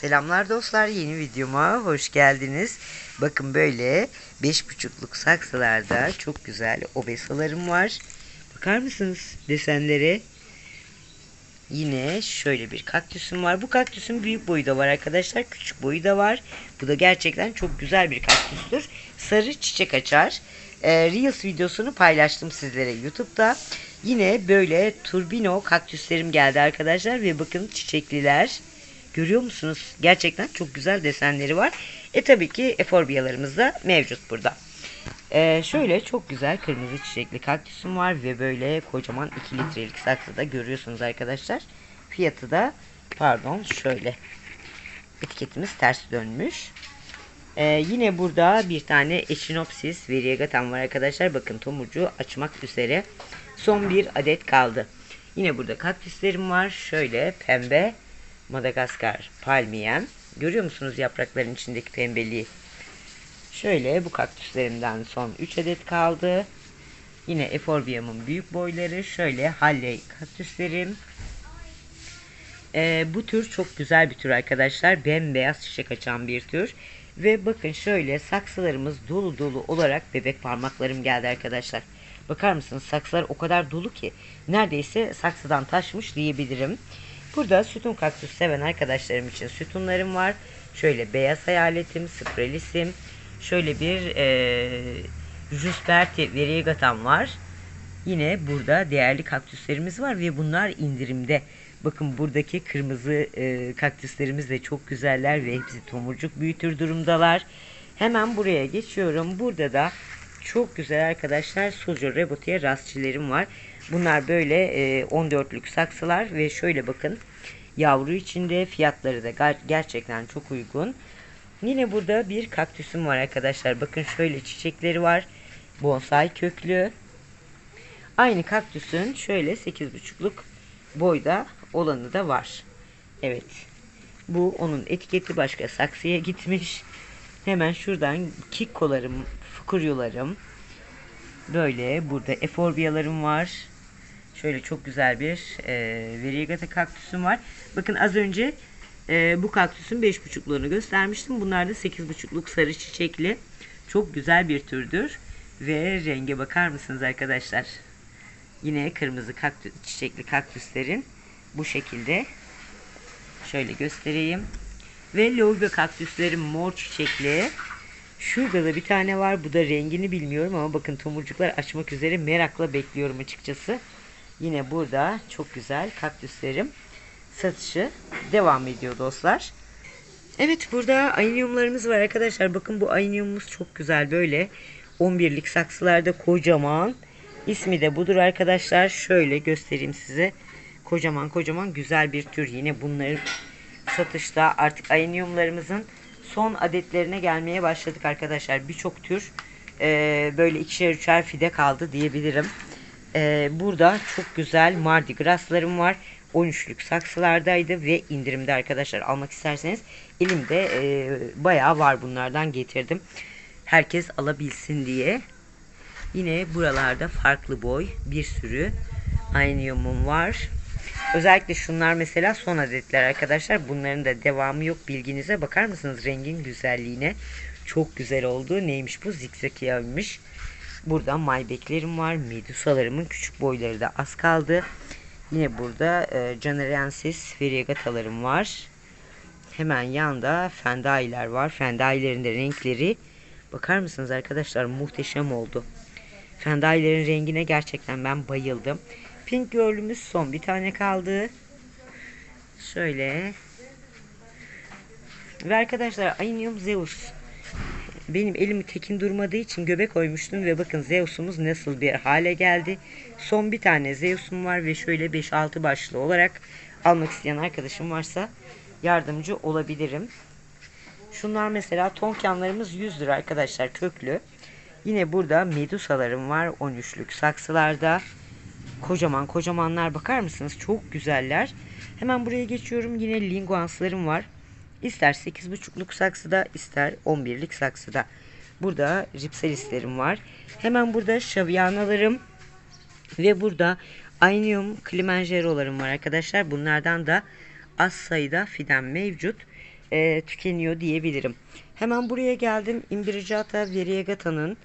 Selamlar dostlar yeni videoma hoş geldiniz. Bakın böyle 5,5'luk saksılarda çok güzel obesalarım var. Bakar mısınız desenlere? Yine şöyle bir kaktüsüm var. Bu kaktüsün büyük boyu da var arkadaşlar. Küçük boyu da var. Bu da gerçekten çok güzel bir kaktüstür. Sarı çiçek açar. Ee, Reels videosunu paylaştım sizlere YouTube'da. Yine böyle turbino kaktüslerim geldi arkadaşlar. Ve bakın çiçekliler. Görüyor musunuz? Gerçekten çok güzel desenleri var. E tabii ki eforbiyalarımız da mevcut burada. Ee, şöyle çok güzel kırmızı çiçekli kaktüsüm var ve böyle kocaman 2 litrelik saksıda görüyorsunuz arkadaşlar. Fiyatı da pardon şöyle etiketimiz ters dönmüş. Ee, yine burada bir tane Echinopsis variegatam var arkadaşlar. Bakın tomurcuğu açmak üzere. Son bir adet kaldı. Yine burada kaktüslerim var. Şöyle pembe Madagaskar palmiyem. Görüyor musunuz yaprakların içindeki pembeliği? Şöyle bu kaktüslerimden son 3 adet kaldı. Yine eforbiamın büyük boyları. Şöyle halley kaktüslerim. Ee, bu tür çok güzel bir tür arkadaşlar. Bembeyaz çiçek açan bir tür. Ve bakın şöyle saksılarımız dolu dolu olarak bebek parmaklarım geldi arkadaşlar. Bakar mısınız saksılar o kadar dolu ki neredeyse saksıdan taşmış diyebilirim. Burada sütun kaktüs seven arkadaşlarım için sütunlarım var. Şöyle beyaz hayaletim, sprelisim. Şöyle bir e, Jusperti variegatam var. Yine burada değerli kaktüslerimiz var ve bunlar indirimde. Bakın buradaki kırmızı e, kaktüslerimiz de çok güzeller ve hepsi tomurcuk büyütür durumdalar. Hemen buraya geçiyorum. Burada da çok güzel arkadaşlar Sojo Rebotiye rastçilerim var. Bunlar böyle e, 14'lük saksılar ve şöyle bakın yavru içinde fiyatları da ger- gerçekten çok uygun. Yine burada bir kaktüsüm var arkadaşlar. Bakın şöyle çiçekleri var. Bonsai köklü. Aynı kaktüsün şöyle 8,5'luk boyda olanı da var. Evet. Bu onun etiketi başka saksıya gitmiş. Hemen şuradan kikkolarım, fukuryolarım. Böyle burada eforbiyalarım var. Şöyle çok güzel bir e, variegata kaktüsüm var. Bakın az önce e, bu kaktüsün 5,5'luğunu göstermiştim. Bunlar da 8,5'luk sarı çiçekli. Çok güzel bir türdür. Ve renge bakar mısınız arkadaşlar? Yine kırmızı kaktü çiçekli kaktüslerin bu şekilde şöyle göstereyim. Ve lobe kaktüslerim mor çiçekli. Şurada da bir tane var. Bu da rengini bilmiyorum ama bakın tomurcuklar açmak üzere merakla bekliyorum açıkçası. Yine burada çok güzel kaktüslerim satışı devam ediyor dostlar. Evet burada ayniumlarımız var arkadaşlar. Bakın bu ayniumumuz çok güzel böyle 11'lik saksılarda kocaman. İsmi de budur arkadaşlar. Şöyle göstereyim size. Kocaman kocaman güzel bir tür. Yine bunların satışta artık ayniumlarımızın son adetlerine gelmeye başladık arkadaşlar. Birçok tür e, böyle ikişer üçer fide kaldı diyebilirim. E, burada çok güzel Mardi Gras'larım var. 13'lük saksılardaydı ve indirimde arkadaşlar almak isterseniz elimde e, bayağı var bunlardan getirdim. Herkes alabilsin diye. Yine buralarda farklı boy bir sürü aynıyumum var. Özellikle şunlar mesela son adetler arkadaşlar. Bunların da devamı yok bilginize. Bakar mısınız rengin güzelliğine? Çok güzel oldu. Neymiş bu? Zikzakiyaymış. Burada maybeklerim var. Medusalarımın küçük boyları da az kaldı. Yine burada e, Canariensis variegatalarım var. Hemen yanda fendailer var. Fendailerin de renkleri bakar mısınız arkadaşlar muhteşem oldu. Fendailerin rengine gerçekten ben bayıldım. Pink Girl'ümüz son bir tane kaldı. Şöyle. Ve arkadaşlar Ainium Zeus. Benim elimi tekin durmadığı için göbek koymuştum ve bakın Zeus'umuz nasıl bir hale geldi. Son bir tane Zeus'um var ve şöyle 5-6 başlı olarak almak isteyen arkadaşım varsa yardımcı olabilirim. Şunlar mesela tonkanlarımız 100 lira arkadaşlar köklü. Yine burada medusalarım var 13'lük saksılarda. Kocaman kocamanlar bakar mısınız? Çok güzeller. Hemen buraya geçiyorum. Yine linguanslarım var. İster 8,5'luk saksıda ister 11'lik saksıda. Burada ripselislerim var. Hemen burada şavianalarım ve burada Ainium Kilimanjaro'larım var arkadaşlar. Bunlardan da az sayıda fidan mevcut. e, tükeniyor diyebilirim. Hemen buraya geldim. Imbirigata variegata'nın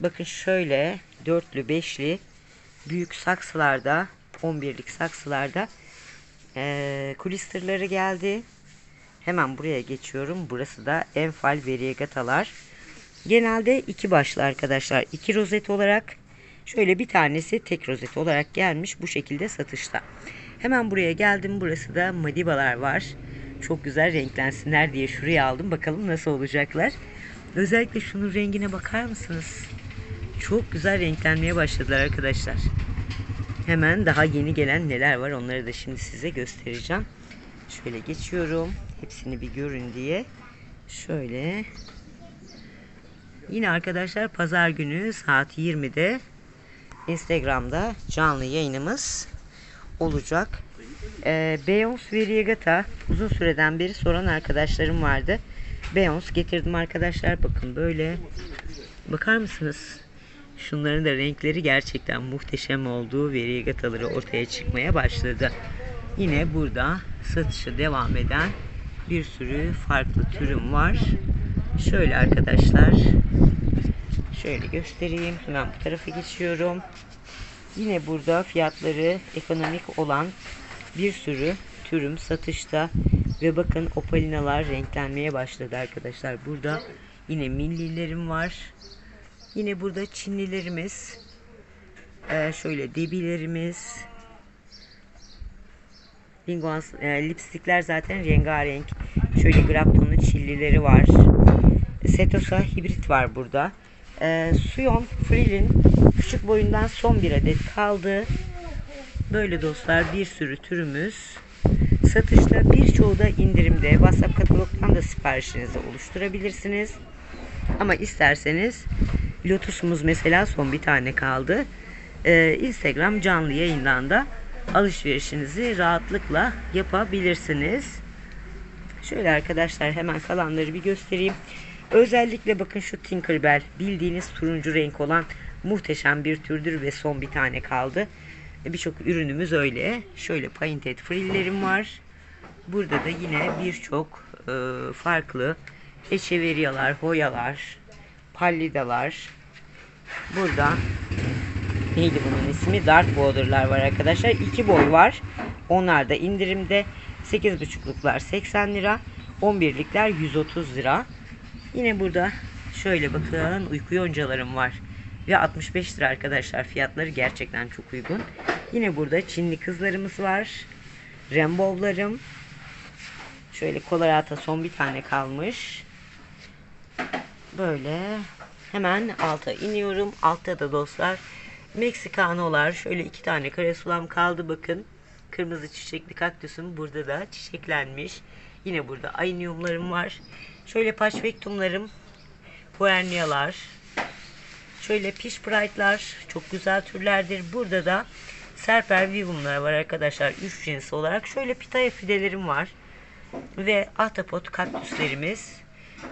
bakın şöyle dörtlü beşli büyük saksılarda 11'lik saksılarda e, kulisterları geldi. Hemen buraya geçiyorum. Burası da enfal variegatalar. Genelde iki başlı arkadaşlar. iki rozet olarak şöyle bir tanesi tek rozet olarak gelmiş bu şekilde satışta. Hemen buraya geldim. Burası da madibalar var. Çok güzel renklensinler diye şuraya aldım. Bakalım nasıl olacaklar. Özellikle şunun rengine bakar mısınız? Çok güzel renklenmeye başladılar arkadaşlar. Hemen daha yeni gelen neler var onları da şimdi size göstereceğim. Şöyle geçiyorum. Hepsini bir görün diye. Şöyle. Yine arkadaşlar pazar günü saat 20'de Instagram'da canlı yayınımız olacak. Ee, Beyoncé Variegata uzun süreden beri soran arkadaşlarım vardı. Beyoncé getirdim arkadaşlar. Bakın böyle. Bakar mısınız? Şunların da renkleri gerçekten muhteşem olduğu Variegataları ortaya çıkmaya başladı. Yine burada satışı devam eden bir sürü farklı türüm var. Şöyle arkadaşlar. Şöyle göstereyim. Hemen bu tarafa geçiyorum. Yine burada fiyatları ekonomik olan bir sürü türüm satışta ve bakın opalinalar renklenmeye başladı arkadaşlar. Burada yine millilerim var. Yine burada Çinlilerimiz. Ee, şöyle debilerimiz. Linguans, e, lipstikler zaten rengarenk. Şöyle graptonlu çillileri var. Setosa hibrit var burada. Ee, Suyon Frill'in küçük boyundan son bir adet kaldı. Böyle dostlar bir sürü türümüz satışta birçoğu da indirimde. WhatsApp katalogdan da siparişinizi oluşturabilirsiniz. Ama isterseniz Lotus'umuz mesela son bir tane kaldı. Ee, Instagram canlı yayından da alışverişinizi rahatlıkla yapabilirsiniz. Şöyle arkadaşlar hemen kalanları bir göstereyim. Özellikle bakın şu Tinkerbell bildiğiniz turuncu renk olan muhteşem bir türdür ve son bir tane kaldı. E, birçok ürünümüz öyle. Şöyle painted frillerim var. Burada da yine birçok e, farklı echeveryalar, hoyalar, pallidalar. Burada neydi bunun ismi? Dark border'lar var arkadaşlar. İki boy var. Onlar da indirimde. 8,5'luklar 80 lira. 11'likler 130 lira. Yine burada şöyle bakın uyku yoncalarım var. Ve 65 lira arkadaşlar. Fiyatları gerçekten çok uygun. Yine burada Çinli kızlarımız var. Rembow'larım. Şöyle Colorado son bir tane kalmış. Böyle hemen alta iniyorum. Altta da dostlar Meksikanolar. Şöyle iki tane karasulam kaldı bakın. Kırmızı çiçekli kaktüsüm burada da çiçeklenmiş. Yine burada ayniumlarım var. Şöyle paşvektumlarım. Puernialar. Şöyle piş bright'lar. Çok güzel türlerdir. Burada da serper vivumlar var arkadaşlar. Üç cins olarak. Şöyle pitaya fidelerim var. Ve ahtapot kaktüslerimiz.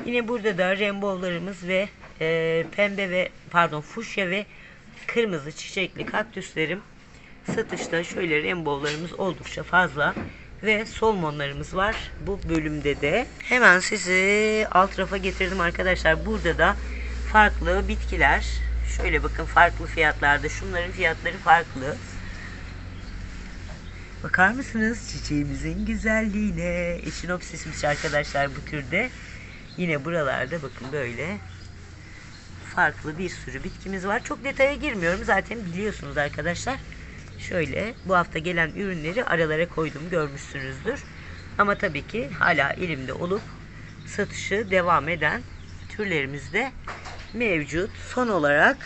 Yine burada da rembowlarımız ve e, pembe ve pardon fuşya ve kırmızı çiçekli kaktüslerim satışta şöyle rembowlarımız oldukça fazla ve solmonlarımız var bu bölümde de. Hemen sizi alt rafa getirdim arkadaşlar. Burada da farklı bitkiler. Şöyle bakın farklı fiyatlarda. Şunların fiyatları farklı. Bakar mısınız çiçeğimizin güzelliğine? Eşinopsismiş arkadaşlar bu türde. Yine buralarda bakın böyle farklı bir sürü bitkimiz var. Çok detaya girmiyorum. Zaten biliyorsunuz arkadaşlar. Şöyle bu hafta gelen ürünleri aralara koydum görmüşsünüzdür. Ama tabii ki hala elimde olup satışı devam eden türlerimiz de mevcut. Son olarak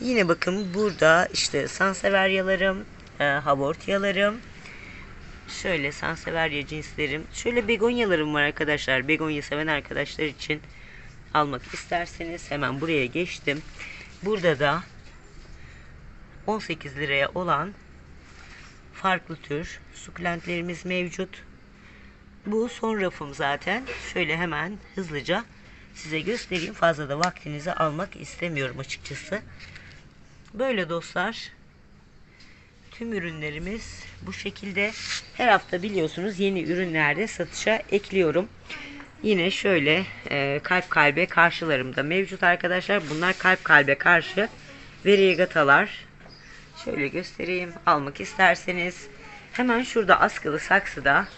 yine bakın burada işte sanseveryalarım, e, havortiyalarım, şöyle sanseverya cinslerim, şöyle begonyalarım var arkadaşlar. Begonya seven arkadaşlar için almak isterseniz hemen buraya geçtim. Burada da 18 liraya olan farklı tür sukulentlerimiz mevcut. Bu son rafım zaten. Şöyle hemen hızlıca size göstereyim. Fazla da vaktinizi almak istemiyorum açıkçası. Böyle dostlar. Tüm ürünlerimiz bu şekilde. Her hafta biliyorsunuz yeni ürünlerde satışa ekliyorum. Yine şöyle e, kalp kalbe karşılarımda mevcut arkadaşlar. Bunlar kalp kalbe karşı verigatalar. Şöyle göstereyim. Almak isterseniz. Hemen şurada askılı saksıda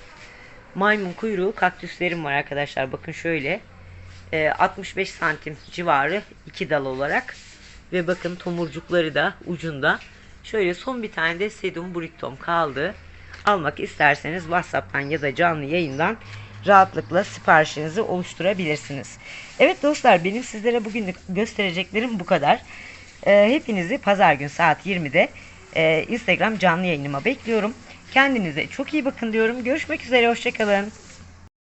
maymun kuyruğu kaktüslerim var arkadaşlar. Bakın şöyle. e, 65 santim civarı iki dal olarak. Ve bakın tomurcukları da ucunda. Şöyle son bir tane de sedum buriktom kaldı. Almak isterseniz WhatsApp'tan ya da canlı yayından rahatlıkla siparişinizi oluşturabilirsiniz. Evet dostlar benim sizlere bugün göstereceklerim bu kadar. Ee, hepinizi pazar gün saat 20'de e, Instagram canlı yayınıma bekliyorum. Kendinize çok iyi bakın diyorum. Görüşmek üzere hoşçakalın.